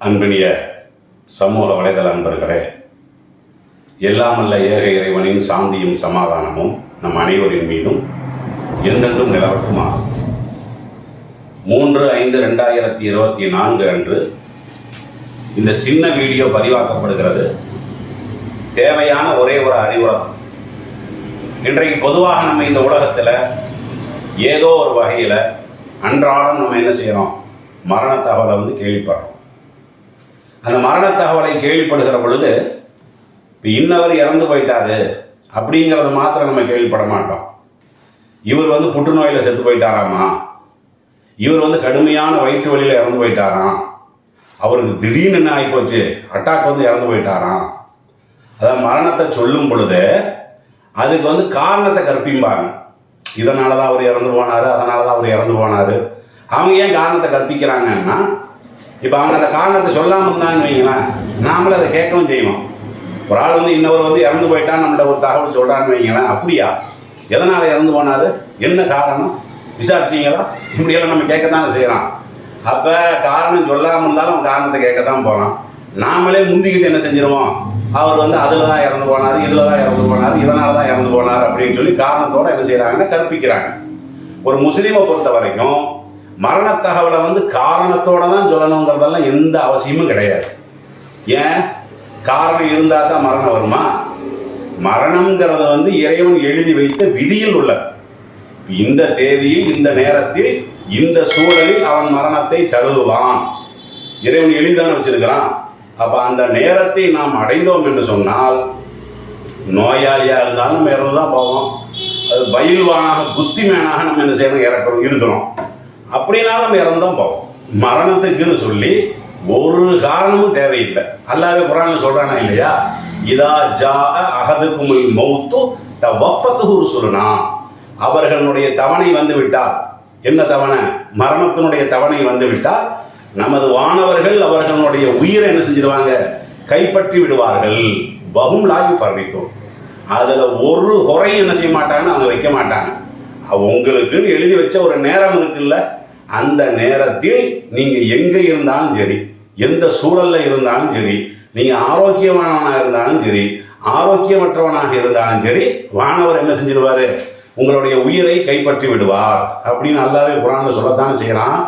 அன்பினிய சமூக வலைதள அன்பர்களே எல்லாமல்ல ஏக இறைவனின் சாந்தியும் சமாதானமும் நம் அனைவரின் மீதும் என்றென்றும் நிலவட்டுமா? மூன்று ஐந்து ரெண்டாயிரத்தி இருபத்தி நான்கு அன்று இந்த சின்ன வீடியோ பதிவாக்கப்படுகிறது. தேவையான ஒரே ஒரு அறிவுரம் இன்றைக்கு பொதுவாக நம்ம இந்த உலகத்தில் ஏதோ ஒரு வகையில் அன்றாடம் நம்ம என்ன செய்கிறோம் மரண தகவலை வந்து கேள்விப்படுறோம். அந்த மரண தகவலை கேள்விப்படுகிற பொழுது இப்போ இன்னவர் இறந்து போயிட்டாரு அப்படிங்கிறத மாத்திரம் நம்ம கேள்விப்பட மாட்டோம். இவர் வந்து புற்றுநோயில் செத்து போயிட்டாராமா? இவர் வந்து கடுமையான வயிற்று வலியில் இறந்து போயிட்டாராம் அவருக்கு திடீர்னு என்ன ஆகிப்போச்சு அட்டாக் வந்து இறந்து போயிட்டாராம் அதான் மரணத்தை சொல்லும் பொழுது அதுக்கு வந்து காரணத்தை கற்பிம்பாங்க. இதனால தான் அவர் இறந்து போனார் அதனால தான் அவர் இறந்து போனார். அவங்க ஏன் காரணத்தை கற்பிக்கிறாங்கன்னா இப்போ அவங்க அந்த காரணத்தை சொல்லாமல் இருந்தாங்கன்னு வைங்களேன் நாமளும் அதை கேட்கவும் செய்வோம். ஒரு ஆள் வந்து இன்னொரு வந்து இறந்து போயிட்டா நம்மள்ட்ட ஒரு தகவல் சொல்கிறான்னு வைங்களேன் அப்படியா? எதனால் இறந்து போனார்? என்ன காரணம்? விசாரிச்சிங்களா? இப்படியெல்லாம் நம்ம கேட்க கேட்கத்தானே செய்கிறோம் அப்போ காரணம் சொல்லாமல் இருந்தாலும் அவன் காரணத்தை கேட்க தான் போகிறோம் நாமளே முந்திக்கிட்டு என்ன செஞ்சிருவோம்? அவர் வந்து அதில் தான் இறந்து போனார் இதில் தான் இறந்து போனார் இதனால தான் இறந்து போனார் அப்படின்னு சொல்லி காரணத்தோட என்ன செய்கிறாங்கன்னா கற்பிக்கிறாங்க. ஒரு முஸ்லீமை பொறுத்த வரைக்கும் மரண தகவலை வந்து காரணத்தோட தான் சொல்லணுங்கிறதெல்லாம் எந்த அவசியமும் கிடையாது. ஏன்? காரணம் இருந்தால் தான் மரணம் வருமா? மரணம்ங்கிறத வந்து இறைவன் எழுதி வைத்த விதியில் உள்ள. இந்த தேதியில் இந்த நேரத்தில் இந்த சூழலில் அவன் மரணத்தை தழுவுவான். இறைவன் எளிதான வச்சிருக்கிறான். அப்போ அந்த நேரத்தை நாம் அடைந்தோம் என்று சொன்னால் நோயாளியாக இருந்தாலும் நம்ம இறந்து தான் போவோம். அது பயில்வானாக குஸ்தி மேனாக நம்ம என்ன செய்யணும்? இறக்கிறோம் இருக்கிறோம் அப்படின்னா நம்ம இறந்து போவோம். மரணத்துக்குன்னு சொல்லி ஒரு காரணமும் தேவையில்லை. அல்லாவே குரான் சொல்கிறானா இல்லையா? இதா ஜா அகதுக்குமுல் மௌத்து த வஃபத்துஹு சொல்லுனா அவர்களுடைய தவணை வந்து விட்டால் என்ன தவணை? மரணத்தினுடைய தவணை வந்து விட்டால் நமது வானவர்கள் அவர்களுடைய உயிரை என்ன செஞ்சிருவாங்க? கைப்பற்றி விடுவார்கள். பகும் லாகி ஃபர்வித்தோம் அதில் ஒரு குறையும் என்ன செய்ய மாட்டாங்கன்னு அவங்க வைக்க மாட்டாங்க. அவ உங்களுக்குன்னு எழுதி வச்ச ஒரு நேரம் இருக்குல்ல? அந்த நேரத்தில் நீங்கள் எங்கே இருந்தாலும் சரி எந்த சூழலில் இருந்தாலும் சரி நீங்கள் ஆரோக்கியமானவனாக இருந்தாலும் சரி ஆரோக்கியமற்றவனாக இருந்தாலும் சரி வானவர் என்ன செஞ்சிருவார் உங்களுடைய உயிரை கைப்பற்றி விடுவார். அப்படின்னு நல்லாவே குரானில் சொல்லத்தான் செய்கிறான்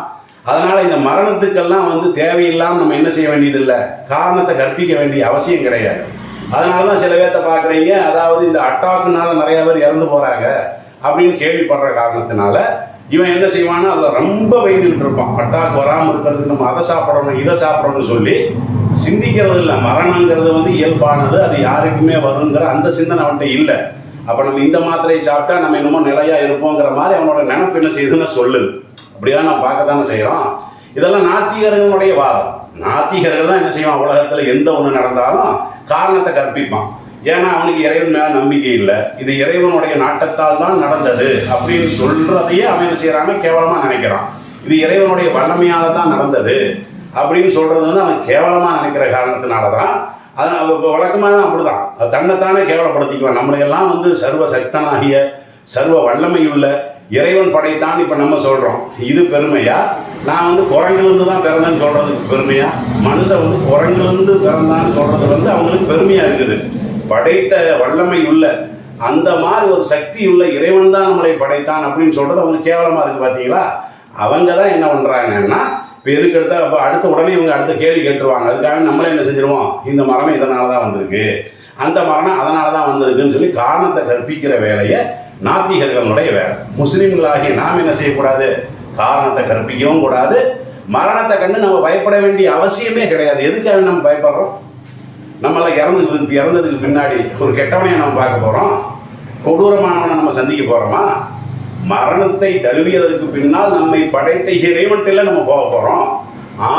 அதனால் இந்த மரணத்துக்கெல்லாம் வந்து தேவையில்லாமல் நம்ம என்ன செய்ய வேண்டியதில்லை? காரணத்தை கற்பிக்க வேண்டிய அவசியம் கிடையாது. அதனால தான் சில பேர்த்த பார்க்குறீங்க அதாவது இந்த அட்டாக்குனால நிறையா பேர் இறந்து போகிறாங்க அப்படின்னு கேள்விப்படுற காரணத்தினால இவன் என்ன செய்வான்னா அதில் ரொம்ப வைத்துக்கிட்டு இருப்பான். பட்டாக்கு வராமல் இருக்கிறதுக்கு நம்ம அதை சாப்பிடணும் இதை சாப்பிடணும்னு சொல்லி சிந்திக்கிறது இல்லை. மரணங்கிறது வந்து இயல்பானது அது யாருக்குமே வருங்கிற அந்த சிந்தனை அவன்கிட்ட இல்லை. அப்போ நம்ம இந்த மாத்திரையை சாப்பிட்டா நம்ம என்னமோ நிலையாக இருப்போங்கிற மாதிரி அவனோட நினைப்பு என்ன செய்யுதுன்னு சொல்லுது அப்படியா நம்ம பார்க்கத்தானே செய்கிறோம் இதெல்லாம் நாத்திகர்களுடைய வாதம். நாத்திகர்கள் தான் என்ன செய்வான்? உலகத்தில் எந்த ஒன்று நடந்தாலும் காரணத்தை கற்பிப்பான். ஏன்னா அவனுக்கு இறைவன் மேலே நம்பிக்கை இல்லை. இது இறைவனுடைய நாட்டத்தால் தான் நடந்தது அப்படின்னு சொல்றதையே அவன் என்ன கேவலமாக நினைக்கிறான். இது இறைவனுடைய வல்லமையால தான் நடந்தது அப்படின்னு சொல்றது வந்து அவன் கேவலமாக நினைக்கிற காரணத்தினால தான் அது இப்போ வழக்கமாக அப்படிதான். அது தன்னைத்தானே கேவலப்படுத்திக்குவான். நம்மளையெல்லாம் வந்து சர்வ சக்தனாகிய சர்வ வல்லமையுள்ள இறைவன் படைத்தான் இப்போ நம்ம சொல்கிறோம் இது பெருமையா? நான் வந்து குரங்கிலிருந்து தான் பிறந்தேன்னு சொல்கிறதுக்கு பெருமையா? மனுஷன் வந்து குரங்கிலிருந்து பிறந்தான்னு சொல்கிறது வந்து அவங்களுக்கு பெருமையாக இருக்குது. படைத்த வல்லமை உள்ள அந்த மாதிரி ஒரு சக்தி உள்ள இறைவன் தான் நம்மளை படைத்தான் அப்படின்னு சொல்கிறது அவங்க கேவலமாக இருக்குது பார்த்தீங்களா அவங்க தான் என்ன பண்ணுறாங்கன்னா இப்போ எதுக்கு எடுத்தா அப்போ அடுத்த உடனே இவங்க அடுத்த கேள்வி கேட்டுருவாங்க. அதுக்காக நம்மளே என்ன செஞ்சிருவோம்? இந்த மரணம் இதனால தான் வந்திருக்கு. அந்த மரணம் அதனால தான் வந்திருக்குன்னு சொல்லி காரணத்தை கற்பிக்கிற வேலையை நாத்திகர்களுடைய வேலை. முஸ்லீம்களாகிய நாம் என்ன செய்யக்கூடாது? காரணத்தை கற்பிக்கவும் கூடாது. மரணத்தை கண்டு நம்ம பயப்பட வேண்டிய அவசியமே கிடையாது. எதுக்காக நம்ம பயப்படுறோம்? நம்மளாம் இறந்து இறந்ததுக்கு பின்னாடி ஒரு கெட்டவனையை நம்ம பார்க்க போகிறோம் கொடூரமானவனை நம்ம சந்திக்க போகிறோமா மரணத்தை தழுவியதற்கு பின்னால் நம்மை படைத்த இறைவன்ட்டில் நம்ம போக போகிறோம்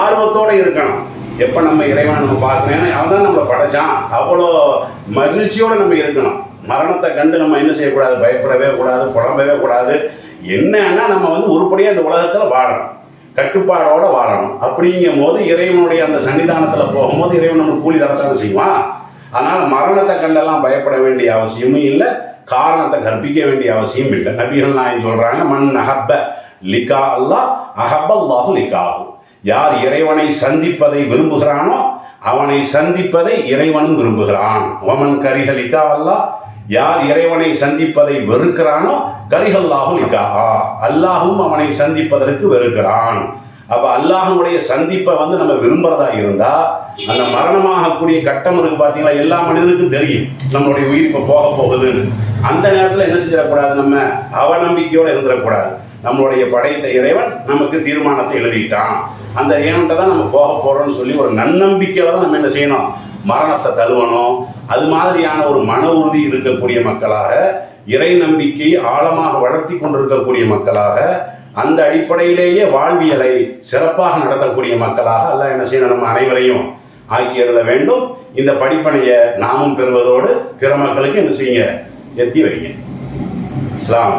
ஆர்வத்தோடு இருக்கணும். எப்போ நம்ம இறைவனை நம்ம பார்க்கணும் ஏன்னா அவன் தான் நம்மளை படைச்சான். அவ்வளோ மகிழ்ச்சியோடு நம்ம இருக்கணும். மரணத்தை கண்டு நம்ம என்ன செய்யக்கூடாது? பயப்படவே கூடாது புலம்பவே கூடாது. என்னன்னா நம்ம வந்து உருப்படியாக இந்த உலகத்தில் வாழணும். கட்டுப்பாடோட வாழணும். அப்படிங்கும் போது இறைவனுடைய அந்த சன்னிதானத்தில் போகும்போது இறைவன் நம்ம கூலி தரத்தானே செய்வான். அதனால் மரணத்தை கண்டெல்லாம் பயப்பட வேண்டிய அவசியமும் இல்லை. காரணத்தை கற்பிக்க வேண்டிய அவசியம் இல்லை. நபிகள் நாயன் சொல்கிறாங்க மண் அஹப்ப லிகா அல்லா அஹப்பல்லாஹு லிகாஹு. யார் இறைவனை சந்திப்பதை விரும்புகிறானோ அவனை சந்திப்பதை இறைவனும் விரும்புகிறான். ஒமன் கரிகளிக்கா அல்லாஹ் யார் இறைவனை சந்திப்பதை வெறுக்கிறானோ கரிகல்லாஹு லிகா. அல்லாஹும் அவனை சந்திப்பதற்கு வெறுக்கிறான். அப்ப அல்லாஹனுடைய சந்திப்பை வந்து நம்ம விரும்புறதா இருந்தா அந்த மரணமாகக்கூடிய கட்டம் இருக்கு பாத்தீங்களா எல்லா மனிதனுக்கும் தெரியும். நம்மளுடைய உயிர் இப்போ போக போகுதுன்னு. அந்த நேரத்தில் என்ன செஞ்சிடக்கூடாது நம்ம? அவநம்பிக்கையோடு இருந்துடக்கூடாது. நம்மளுடைய படைத்த இறைவன் நமக்கு தீர்மானத்தை எழுதிட்டான். அந்த இறைவன்கிட்ட தான் நம்ம போக போறோம்னு சொல்லி ஒரு நன்னம்பிக்கையில தான் நம்ம என்ன செய்யணும்? மரணத்தை தழுவணும். அது மாதிரியான ஒரு மன உறுதி இருக்கக்கூடிய மக்களாக இறை நம்பிக்கை ஆழமாக வளர்த்தி கொண்டிருக்கக்கூடிய மக்களாக அந்த அடிப்படையிலேயே வாழ்வியலை சிறப்பாக நடத்தக்கூடிய மக்களாக அல்ல என்ன செய்யணும் நம்ம அனைவரையும் ஆக்கியருள வேண்டும். இந்த படிப்பனையை நாமும் பெறுவதோடு பிற மக்களுக்கு என்ன செய்யுங்க? எத்தி வைங்க இஸ்லாம்